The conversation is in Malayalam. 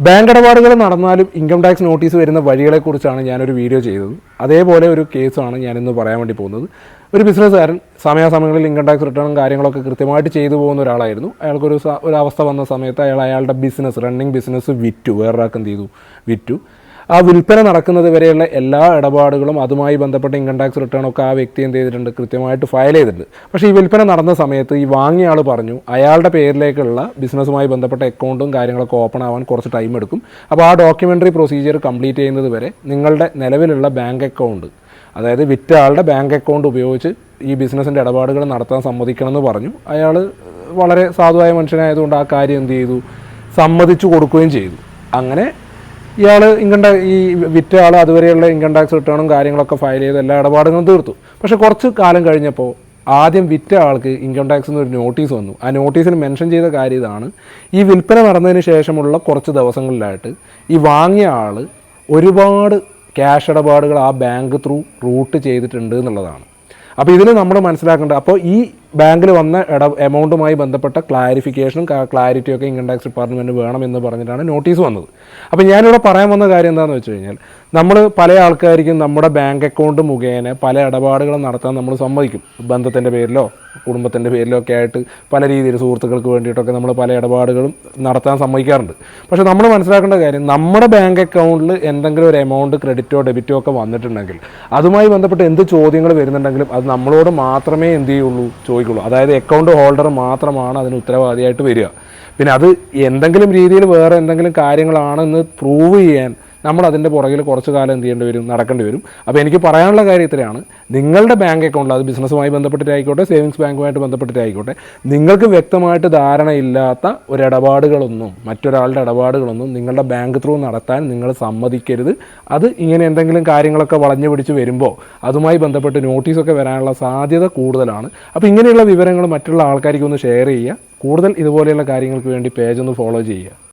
ബാങ്ക് ഇടപാടുകൾ നടന്നാലും ഇൻകം ടാക്സ് നോട്ടീസ് വരുന്ന വഴികളെക്കുറിച്ചാണ് ഞാനൊരു വീഡിയോ ചെയ്തത്. അതേപോലെ ഒരു കേസാണ് ഞാനിന്ന് പറയാൻ വേണ്ടി പോകുന്നത്. ഒരു ബിസിനസ്സുകാരൻ സമയാസമയങ്ങളിൽ ഇൻകം ടാക്സ് റിട്ടേണും കാര്യങ്ങളൊക്കെ കൃത്യമായിട്ട് ചെയ്തു പോകുന്ന ഒരാളായിരുന്നു. അയാൾക്കൊരു ഒരു അവസ്ഥ വന്ന സമയത്ത് അയാൾ അയാളുടെ ബിസിനസ് റണ്ണിങ് ബിസിനസ് വിറ്റു. വേറൊരാൾക്ക് എന്ത് ചെയ്തു? വിറ്റു. ആ വിൽപ്പന നടക്കുന്നത് വരെയുള്ള എല്ലാ ഇടപാടുകളും അതുമായി ബന്ധപ്പെട്ട ഇൻകം ടാക്സ് റിട്ടേൺ ഒക്കെ ആ വ്യക്തി എന്ത് ചെയ്തിട്ടുണ്ട്? കൃത്യമായിട്ട് ഫയൽ ചെയ്തിട്ടുണ്ട്. പക്ഷേ ഈ വിൽപ്പന നടന്ന സമയത്ത് ഈ വാങ്ങിയ ആൾ പറഞ്ഞു അയാളുടെ പേരിലേക്കുള്ള ബിസിനസ്സുമായി ബന്ധപ്പെട്ട അക്കൗണ്ടും കാര്യങ്ങളൊക്കെ ഓപ്പൺ ആവാൻ കുറച്ച് ടൈം എടുക്കും. അപ്പോൾ ആ ഡോക്യുമെന്ററി പ്രൊസീജിയർ കംപ്ലീറ്റ് ചെയ്യുന്നത് വരെ നിങ്ങളുടെ നിലവിലുള്ള ബാങ്ക് അക്കൗണ്ട് അതായത് വിറ്റ ആളുടെ ബാങ്ക് അക്കൗണ്ട് ഉപയോഗിച്ച് ഈ ബിസിനസ്സിന്റെ ഇടപാടുകൾ നടത്താൻ സമ്മതിക്കണമെന്ന് പറഞ്ഞു. അയാൾ വളരെ സാധുവായ മനുഷ്യനായതുകൊണ്ട് ആ കാര്യം എന്ത് ചെയ്തു? സമ്മതിച്ചു കൊടുക്കുകയും ചെയ്തു. അങ്ങനെ ഇയാൾ ഇൻകം ടാക്സ് ഈ വിറ്റ ആൾ അതുവരെയുള്ള ഇൻകം ടാക്സ് റിട്ടേണും കാര്യങ്ങളൊക്കെ ഫയൽ ചെയ്ത് എല്ലാ ഇടപാടുകളും തീർത്തു. പക്ഷേ കുറച്ച് കാലം കഴിഞ്ഞപ്പോൾ ആദ്യം വിറ്റ ആൾക്ക് ഇൻകം ടാക്സ് എന്നൊരു നോട്ടീസ് വന്നു. ആ നോട്ടീസിൽ മെൻഷൻ ചെയ്ത കാര്യം ഇതാണ്. ഈ വിൽപ്പന നടന്നതിന് ശേഷമുള്ള കുറച്ച് ദിവസങ്ങളിലായിട്ട് ഈ വാങ്ങിയ ആൾ ഒരുപാട് ക്യാഷ് ഇടപാടുകൾ ആ ബാങ്ക് ത്രൂ റൂട്ട് ചെയ്തിട്ടുണ്ട് എന്നുള്ളതാണ്. അപ്പോൾ ഇതിൽ നമ്മൾ മനസ്സിലാക്കേണ്ടത് അപ്പോൾ ഈ ബാങ്കിൽ വന്ന ഇട എമൗണ്ടുമായി ബന്ധപ്പെട്ട ക്ലാരിഫിക്കേഷനും ക്ലാരിറ്റിയൊക്കെ ഇൻകം ടാക്സ് ഡിപ്പാർട്ട്മെന്റ് എന്ന് പറഞ്ഞിട്ടാണ് നോട്ടീസ് വന്നത്. അപ്പോൾ ഞാനിവിടെ പറയാൻ വന്ന കാര്യം എന്താണെന്ന് വെച്ച് കഴിഞ്ഞാൽ നമ്മൾ പല ആൾക്കാർക്കും നമ്മുടെ ബാങ്ക് അക്കൗണ്ട് മുഖേന പല ഇടപാടുകളും നടത്താൻ നമ്മൾ സമ്മതിക്കും. ബന്ധത്തിന്റെ പേരിലോ കുടുംബത്തിന്റെ പേരിലോ ഒക്കെ ആയിട്ട് പല രീതിയിൽ സുഹൃത്തുക്കൾക്ക് വേണ്ടിയിട്ടൊക്കെ നമ്മൾ പല ഇടപാടുകളും നടത്താൻ സമ്മതിക്കാറുണ്ട്. പക്ഷേ നമ്മൾ മനസ്സിലാക്കേണ്ട കാര്യം നമ്മുടെ ബാങ്ക് അക്കൗണ്ടിൽ എന്തെങ്കിലും ഒരു എമൗണ്ട് ക്രെഡിറ്റോ ഡെബിറ്റോ ഒക്കെ വന്നിട്ടുണ്ടെങ്കിൽ അതുമായി ബന്ധപ്പെട്ട് എന്ത് ചോദ്യങ്ങൾ വരുന്നുണ്ടെങ്കിലും അത് നമ്മളോട് മാത്രമേ എന്ത് ചെയ്യുള്ളൂ ചോദിക്കുള്ളൂ. അതായത് അക്കൗണ്ട് ഹോൾഡർ മാത്രമാണ് അതിന് ഉത്തരവാദിയായിട്ട് വരിക. പിന്നെ അത് എന്തെങ്കിലും രീതിയിൽ വേറെ എന്തെങ്കിലും കാര്യങ്ങളാണെന്ന് പ്രൂവ് ചെയ്യാൻ നമ്മൾ അതിന്റെ പുറകിൽ കുറച്ച് കാലം എന്ത് ചെയ്യേണ്ടി വരും നടക്കേണ്ടി വരും. അപ്പോൾ എനിക്ക് പറയാനുള്ള കാര്യം ഇത്രയാണ്. നിങ്ങളുടെ ബാങ്ക് അക്കൗണ്ടിൽ അത് ബിസിനസ്സുമായി ബന്ധപ്പെട്ടിട്ടായിക്കോട്ടെ സേവിങ്സ് ബാങ്കുമായിട്ട് ബന്ധപ്പെട്ടിട്ടായിക്കോട്ടെ നിങ്ങൾക്ക് വ്യക്തമായിട്ട് ധാരണയില്ലാത്ത ഒരു ഇടപാടുകളൊന്നും മറ്റൊരാളുടെ ഇടപാടുകളൊന്നും നിങ്ങളുടെ ബാങ്ക് ത്രൂ നടത്താൻ നിങ്ങൾ സമ്മതിക്കരുത്. അത് ഇങ്ങനെ എന്തെങ്കിലും കാര്യങ്ങളൊക്കെ വളഞ്ഞു പിടിച്ച് വരുമ്പോൾ അതുമായി ബന്ധപ്പെട്ട് നോട്ടീസൊക്കെ വരാനുള്ള സാധ്യത കൂടുതലാണ്. അപ്പോൾ ഇങ്ങനെയുള്ള വിവരങ്ങൾ മറ്റുള്ള ആൾക്കാർക്ക് ഒന്ന് ഷെയർ ചെയ്യുക. കൂടുതൽ ഇതുപോലെയുള്ള കാര്യങ്ങൾക്ക് വേണ്ടി പേജ് ഒന്ന് ഫോളോ ചെയ്യുക.